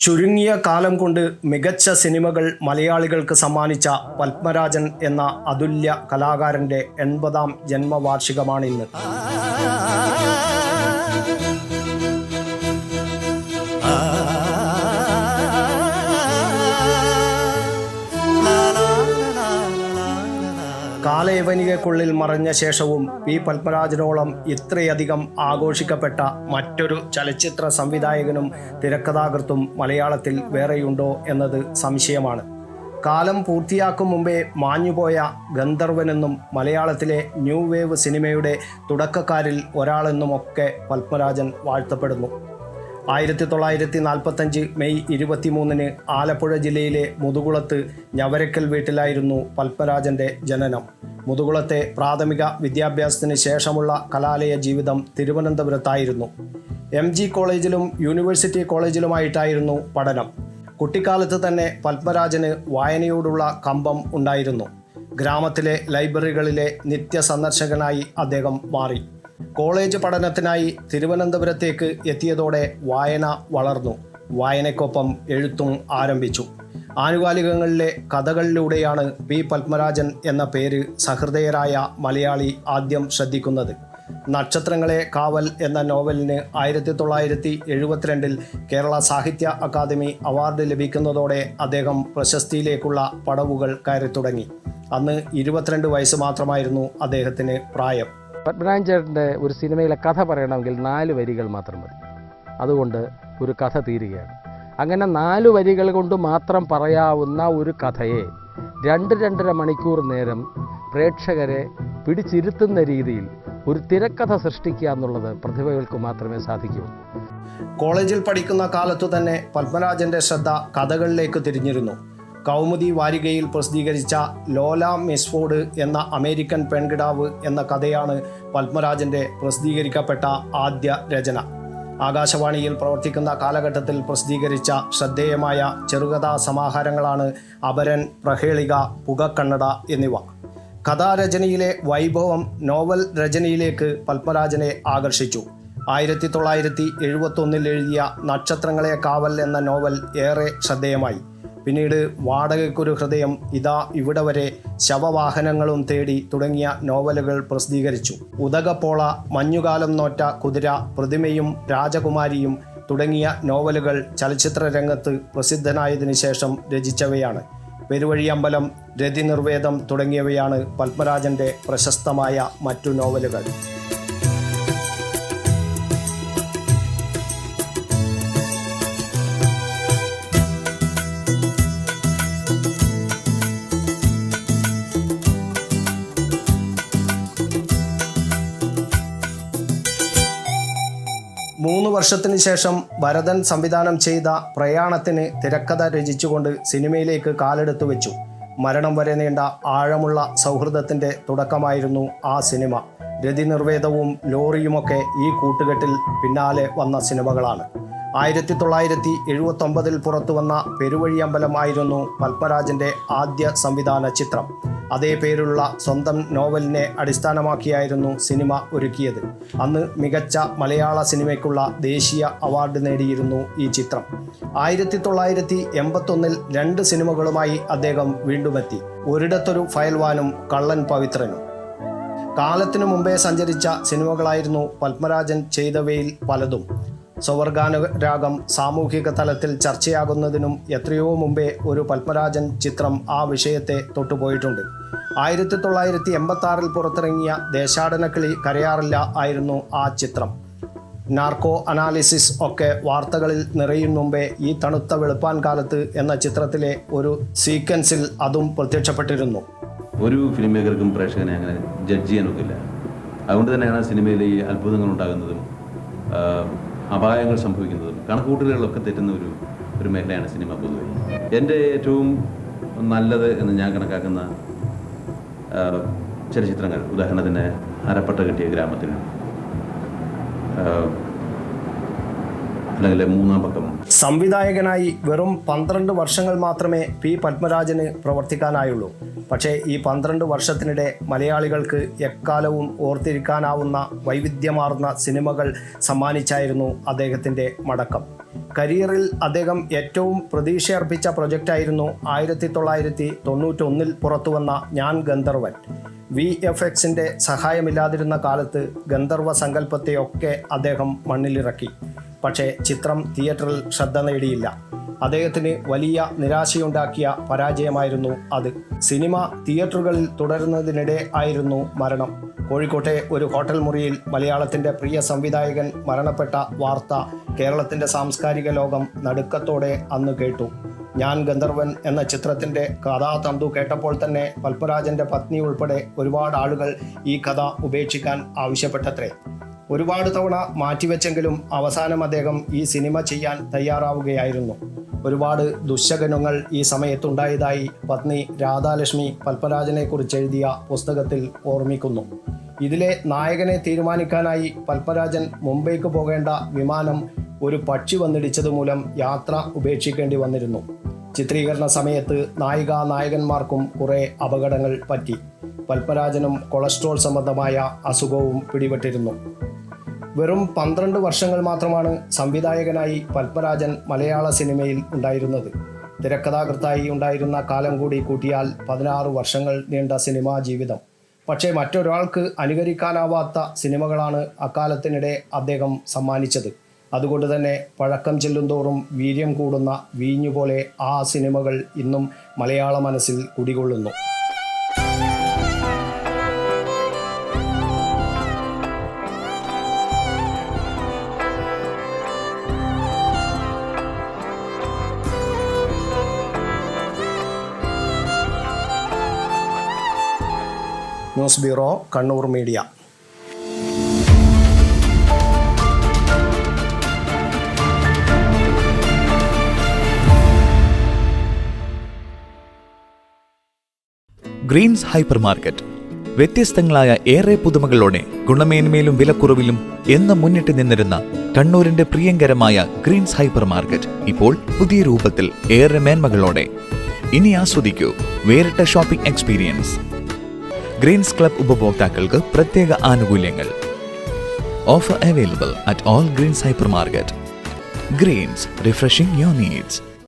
ചുരുങ്ങിയ കാലം കൊണ്ട് മികച്ച സിനിമകൾ മലയാളികൾക്ക് സമ്മാനിച്ച പത്മരാജൻ എന്ന അതുല്യ കലാകാരന്റെ എൺപതാം ജന്മവാർഷികമാണിന്ന്. കാലയവനികക്കുള്ളിൽ മറഞ്ഞ ശേഷവും പി പത്മരാജനോളം ഇത്രയധികം ആഘോഷിക്കപ്പെട്ട മറ്റൊരു ചലച്ചിത്ര സംവിധായകനും തിരക്കഥാകൃത്തും മലയാളത്തിൽ വേറെയുണ്ടോ എന്നത് സംശയമാണ്. കാലം പൂർത്തിയാക്കും മുമ്പേ മാഞ്ഞുപോയ ഗന്ധർവനെന്നും മലയാളത്തിലെ ന്യൂ വേവ് സിനിമയുടെ തുടക്കക്കാരിൽ ഒരാളെന്നുമൊക്കെ പത്മരാജൻ വാഴ്ത്തപ്പെടുന്നു. ആയിരത്തി തൊള്ളായിരത്തി നാൽപ്പത്തഞ്ച് മെയ് ഇരുപത്തിമൂന്നിന് ആലപ്പുഴ ജില്ലയിലെ മുതുകുളത്ത് ഞവരക്കൽ വീട്ടിലായിരുന്നു പത്മരാജന്റെ ജനനം. മുതുകുളത്തെ പ്രാഥമിക വിദ്യാഭ്യാസത്തിന് ശേഷമുള്ള കലാലയ ജീവിതം തിരുവനന്തപുരത്തായിരുന്നു. എം ജി കോളേജിലും യൂണിവേഴ്സിറ്റി കോളേജിലുമായിട്ടായിരുന്നു പഠനം. കുട്ടിക്കാലത്ത് തന്നെ പത്മരാജന് വായനയോടുള്ള കമ്പം ഉണ്ടായിരുന്നു. ഗ്രാമത്തിലെ ലൈബ്രറികളിലെ നിത്യ സന്ദർശകനായി അദ്ദേഹം മാറി. കോളേജ് പഠനത്തിനായി തിരുവനന്തപുരത്തേക്ക് എത്തിയതോടെ വായന വളർന്നു. വായനയ്ക്കൊപ്പം എഴുത്തും ആരംഭിച്ചു. ആനുകാലികങ്ങളിലെ കഥകളിലൂടെയാണ് പി പത്മരാജൻ എന്ന പേര് സഹൃദയരായ മലയാളി ആദ്യം ശ്രദ്ധിക്കുന്നത്. നക്ഷത്രങ്ങളെ കാവൽ എന്ന നോവലിന് ആയിരത്തി തൊള്ളായിരത്തി എഴുപത്തിരണ്ടിൽ കേരള സാഹിത്യ അക്കാദമി അവാർഡ് ലഭിക്കുന്നതോടെ അദ്ദേഹം പ്രശസ്തിയിലേക്കുള്ള പടവുകൾ കയറി തുടങ്ങി അന്ന് ഇരുപത്തിരണ്ട് വയസ്സ് മാത്രമായിരുന്നു അദ്ദേഹത്തിന് പ്രായം. പത്മനാഭൻ ചേട്ടന്റെ ഒരു സിനിമയിലെ കഥ പറയണമെങ്കിൽ നാല് വരികൾ മാത്രം മതി. അതുകൊണ്ട് ഒരു കഥ തീരുകയാണ്. അങ്ങനെ നാല് വരികൾ കൊണ്ട് മാത്രം പറയാവുന്ന ഒരു കഥയെ രണ്ട് രണ്ടര മണിക്കൂർ നേരം പ്രേക്ഷകരെ പിടിച്ചിരുത്തുന്ന രീതിയിൽ ഒരു തിരക്കഥ സൃഷ്ടിക്കുക എന്നുള്ളത് പ്രതിഭകൾക്ക് മാത്രമേ സാധിക്കൂ. കോളേജിൽ പഠിക്കുന്ന കാലത്തു തന്നെ പത്മരാജന്റെ ശ്രദ്ധ കഥകളിലേക്ക് തിരിഞ്ഞിരുന്നു. കൗമുദി വാരികയിൽ പ്രസിദ്ധീകരിച്ച ലോല മെസ്ഫോർഡ് എന്ന അമേരിക്കൻ പെൺകിടാവ് എന്ന കഥയാണ് പത്മരാജന്റെ പ്രസിദ്ധീകരിക്കപ്പെട്ട ആദ്യ രചന. ആകാശവാണിയിൽ പ്രവർത്തിക്കുന്ന കാലഘട്ടത്തിൽ പ്രസിദ്ധീകരിച്ച ശ്രദ്ധേയമായ ചെറുകഥാ സമാഹാരങ്ങളാണ് അപരൻ പ്രഹേളിക പുകക്കണ്ണട എന്നിവ. കഥാരചനയിലെ വൈഭവം നോവൽ രചനയിലേക്ക് പത്മരാജനെ ആകർഷിച്ചു. ആയിരത്തി തൊള്ളായിരത്തി എഴുപത്തൊന്നിൽ എഴുതിയ നക്ഷത്രങ്ങളെ കാവൽ എന്ന നോവൽ ഏറെ ശ്രദ്ധേയമായി. പിന്നീട് വാടകയ്ക്കൊരു ഹൃദയം ഇതാ ഇവിടെ വരെ ശവവാഹനങ്ങളും തേടി തുടങ്ങിയ നോവലുകൾ പ്രസിദ്ധീകരിച്ചു. ഉദകപ്പോള മഞ്ഞുകാലം നോറ്റ കുതിര പ്രതിമയും രാജകുമാരിയും തുടങ്ങിയ നോവലുകൾ ചലച്ചിത്ര രംഗത്ത് പ്രസിദ്ധനായതിനു ശേഷം രചിച്ചവയാണ്. പെരുവഴിയമ്പലം രതിനിർവേദം തുടങ്ങിയവയാണ് പത്മരാജന്റെ പ്രശസ്തമായ മറ്റു നോവലുകൾ. വർഷത്തിന് ശേഷം ഭരതൻ സംവിധാനം ചെയ്ത പ്രയാണത്തിന് തിരക്കഥ രചിച്ചുകൊണ്ട് സിനിമയിലേക്ക് കാലെടുത്തു വെച്ചു. മരണം വരെ നീണ്ട ആഴമുള്ള സൗഹൃദത്തിന്റെ തുടക്കമായിരുന്നു ആ സിനിമ. രതി നിർവേദവും ലോറിയുമൊക്കെ ഈ കൂട്ടുകെട്ടിൽ പിന്നാലെ വന്ന സിനിമകളാണ്. ആയിരത്തി തൊള്ളായിരത്തി എഴുപത്തൊമ്പതിൽ പുറത്തുവന്ന പെരുവഴിയമ്പലമായിരുന്നു പത്മരാജന്റെ ആദ്യ സംവിധാന ചിത്രം. അതേ പേരുള്ള സ്വന്തം നോവലിനെ അടിസ്ഥാനമാക്കിയായിരുന്നു സിനിമ ഒരുക്കിയത്. അന്ന് മികച്ച മലയാള സിനിമയ്ക്കുള്ള ദേശീയ അവാർഡ് നേടിയിരുന്നു ഈ ചിത്രം. ആയിരത്തി തൊള്ളായിരത്തി എൺപത്തൊന്നിൽ രണ്ട് സിനിമകളുമായി അദ്ദേഹം വീണ്ടുമെത്തി. ഒരിടത്തൊരു ഫയൽവാനും കള്ളൻ പവിത്രനും. കാലത്തിനു മുമ്പേ സഞ്ചരിച്ച സിനിമകളായിരുന്നു പത്മരാജൻ ചെയ്തവയിൽ പലതും. സ്വവർഗാനുരാഗം സാമൂഹിക തലത്തിൽ ചർച്ചയാകുന്നതിനും എത്രയോ മുമ്പേ ഒരു പത്മരാജൻ ചിത്രം ആ വിഷയത്തെ തൊട്ടുപോയിട്ടുണ്ട്. ആയിരത്തി തൊള്ളായിരത്തി എൺപത്തി ആറിൽ പുറത്തിറങ്ങിയ ദേശാടനക്കിളി കരയാറില്ല ആയിരുന്നു ആ ചിത്രം. നാർക്കോ അനാലിസിസ് ഒക്കെ വാർത്തകളിൽ നിറയും മുമ്പേ ഈ തണുത്ത വെളുപ്പാൻ കാലത്ത് എന്ന ചിത്രത്തിലെ ഒരു സീക്വൻസിൽ അതും പ്രത്യക്ഷപ്പെട്ടിരുന്നു. ഒരു ഫിലിം മേക്കർക്കും പ്രേക്ഷകനെ അങ്ങനെ ജഡ്ജ് ചെയ്യാനൊക്കില്ല. അതുകൊണ്ട് തന്നെയാണ് സിനിമയിൽ ഈ അത്ഭുതങ്ങൾ ഉണ്ടാകുന്നതും അപായങ്ങൾ സംഭവിക്കുന്നതും കണക്കുകൂട്ടലുകളൊക്കെ തെറ്റുന്ന ഒരു ഒരു മേഖലയാണ് സിനിമ പൊതുവെ. എന്റെ ഏറ്റവും നല്ലത് എന്ന് ഞാൻ കണക്കാക്കുന്ന ചലച്ചിത്രങ്ങൾ ഉദാഹരണത്തിന് അരപ്പട്ട കിട്ടിയ ഗ്രാമത്തിൽ അല്ലെങ്കിൽ മൂന്നാം പക്കം സംവിധായകനായി വെറും പന്ത്രണ്ട് വർഷങ്ങൾ മാത്രമേ പി പത്മരാജന് പ്രവർത്തിക്കാനായുള്ളൂ. പക്ഷേ ഈ പന്ത്രണ്ട് വർഷത്തിനിടെ മലയാളികൾക്ക് എക്കാലവും ഓർത്തിരിക്കാനാവുന്ന വൈവിധ്യമാർന്ന സിനിമകൾ സമ്മാനിച്ചായിരുന്നു അദ്ദേഹത്തിന്റെ മടക്കം. കരിയറിൽ അദ്ദേഹം ഏറ്റവും പ്രതീക്ഷയർപ്പിച്ച പ്രൊജക്റ്റായിരുന്നു ആയിരത്തി തൊള്ളായിരത്തി തൊണ്ണൂറ്റൊന്നിൽ പുറത്തുവന്ന ഞാൻ ഗന്ധർവൻ. വി എഫ് എക്സിന്റെ സഹായമില്ലാതിരുന്ന കാലത്ത് ഗന്ധർവ സങ്കല്പത്തെയൊക്കെ അദ്ദേഹം മണ്ണിലിറക്കി. പക്ഷേ ചിത്രം തിയേറ്ററിൽ ശ്രദ്ധ നേടിയില്ല. അദ്ദേഹത്തിന് വലിയ നിരാശയുണ്ടാക്കിയ പരാജയമായിരുന്നു അത്. സിനിമ തിയേറ്ററുകളിൽ തുടരുന്നതിനിടെ ആയിരുന്നു മരണം. കോഴിക്കോട്ടെ ഒരു ഹോട്ടൽ മുറിയിൽ മലയാളത്തിന്റെ പ്രിയ സംവിധായകൻ മരണപ്പെട്ട വാർത്ത കേരളത്തിന്റെ സാംസ്കാരിക ലോകം നടുക്കത്തോടെ അന്ന് കേട്ടു. ഞാൻ ഗന്ധർവൻ എന്ന ചിത്രത്തിന്റെ കഥാതന്തു കേട്ടപ്പോൾ തന്നെ പത്മരാജന്റെ പത്നി ഉൾപ്പെടെ ഒരുപാട് ആളുകൾ ഈ കഥ ഉപേക്ഷിക്കാൻ ആവശ്യപ്പെട്ടത്രേ. ഒരുപാട് തവണ മാറ്റിവെച്ചെങ്കിലും അവസാനം അദ്ദേഹം ഈ സിനിമ ചെയ്യാൻ തയ്യാറാവുകയായിരുന്നു. ഒരുപാട് ദുശകനങ്ങൾ ഈ സമയത്തുണ്ടായതായി പത്നി രാധാലക്ഷ്മി പത്മരാജനെ കുറിച്ച് എഴുതിയ പുസ്തകത്തിൽ ഓർമ്മിക്കുന്നു. ഇതിലെ നായകനെ തീരുമാനിക്കാനായി പത്മരാജൻ മുംബൈക്ക് പോകേണ്ട വിമാനം ഒരു പക്ഷി വന്നിടിച്ചത് മൂലം യാത്ര ഉപേക്ഷിക്കേണ്ടി വന്നിരുന്നു. ചിത്രീകരണ സമയത്ത് നായിക നായകന്മാർക്കും കുറേ അപകടങ്ങൾ പറ്റി. പത്മരാജനും കൊളസ്ട്രോൾ സംബന്ധമായ അസുഖവും പിടിപെട്ടിരുന്നു. വെറും പന്ത്രണ്ട് വർഷങ്ങൾ മാത്രമാണ് സംവിധായകനായി പത്മരാജൻ മലയാള സിനിമയിൽ ഉണ്ടായിരുന്നത്. തിരക്കഥാകൃത്തായി ഉണ്ടായിരുന്ന കാലം കൂടി കൂട്ടിയാൽ പതിനാറ് വർഷങ്ങൾ നീണ്ട സിനിമാ ജീവിതം. പക്ഷേ മറ്റൊരാൾക്ക് അനുകരിക്കാനാവാത്ത സിനിമകളാണ് അക്കാലത്തിനിടെ അദ്ദേഹം സമ്മാനിച്ചത്. അതുകൊണ്ട് തന്നെ പഴക്കം ചെല്ലുന്തോറും വീര്യം കൂടുന്ന വീഞ്ഞുപോലെ ആ സിനിമകൾ ഇന്നും മലയാള മനസ്സിൽ കുടികൊള്ളുന്നു. News bureau Kannur media. Greens hyper market. വ്യത്യസ്തങ്ങളായ ഏറെ പുതുമകളോടെ ഗുണമേന്മയിലും വിലക്കുറവിലും എന്ന് മുന്നിട്ട് നിന്നിരുന്ന കണ്ണൂരിന്റെ പ്രിയങ്കരമായ ഗ്രീൻസ് ഹൈപ്പർ മാർക്കറ്റ് ഇപ്പോൾ പുതിയ രൂപത്തിൽ ഏറെ മേന്മകളോടെ. ഇനി ആസ്വദിക്കൂ. വേറിട്ട ഷോപ്പിംഗ് എക്സ്പീരിയൻസ്. ഗ്രീൻസ് ക്ലബ് ഉപഭോക്താക്കൾക്ക് പ്രത്യേക ആനുകൂല്യങ്ങൾ. Offer available at all Greens hyper market Greens refreshing your needs